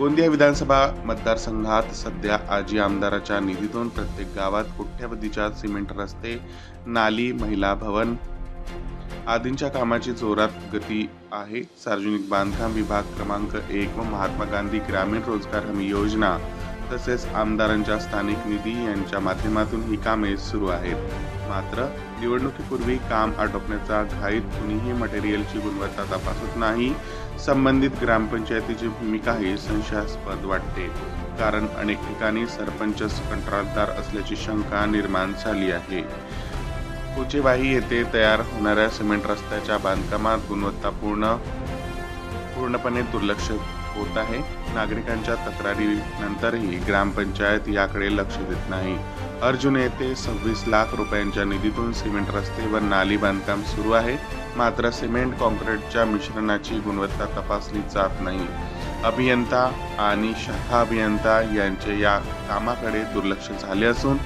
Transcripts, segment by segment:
गोंदिया विधानसभा मतदारसंघात सध्या आजी आमदाराच्या निधीतून प्रत्येक गावात कोट्यवधीच्या सिमेंट रस्ते नाली महिला भवन आदींच्या कामाची जोरात गती आहे. सार्वजनिक बांधकाम विभाग क्रमांक एक व महात्मा गांधी ग्रामीण रोजगार हमी योजना तसेच आमदारांच्या स्थानिक निधी यांच्या माध्यमातून ही कामे सुरू आहेत. मात्र निवडणुकीपूर्वी काम आटोपण्याचा घाईत कुणीही मटेरियलची गुणवत्ता तपासत नाही. संबंधित ग्रामपंचायतीची भूमिकाही संशयास्पद वाटते. कारण अनेक ठिकाणी सरपंचच कंत्राटदार असल्याची शंका निर्माण झाली आहे. कोचेवाही येथे तयार होणाऱ्या सिमेंट रस्त्याच्या बांधकामात गुणवत्तापूर्ण पूर्णपणे दुर्लक्ष होत आहे. नागरिकांच्या तक्रारीनंतरही ग्रामपंचायत याकडे लक्ष देत नाही. अर्जुन येथे सव्वीस लाख रुपयांच्या निधीतून सिमेंट रस्ते व नाली बांधकाम सुरू आहे. मात्र सिमेंट कॉन्क्रीटच्या मिश्रणाची गुणवत्ता तपासली जात नाही. अभियंता आणि शाखा अभियंता यांचे या कामाकडे दुर्लक्ष झाले असून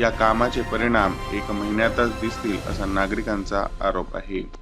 या कामाचे परिणाम एक महिन्यातच दिसतील असा नागरिकांचा आरोप आहे.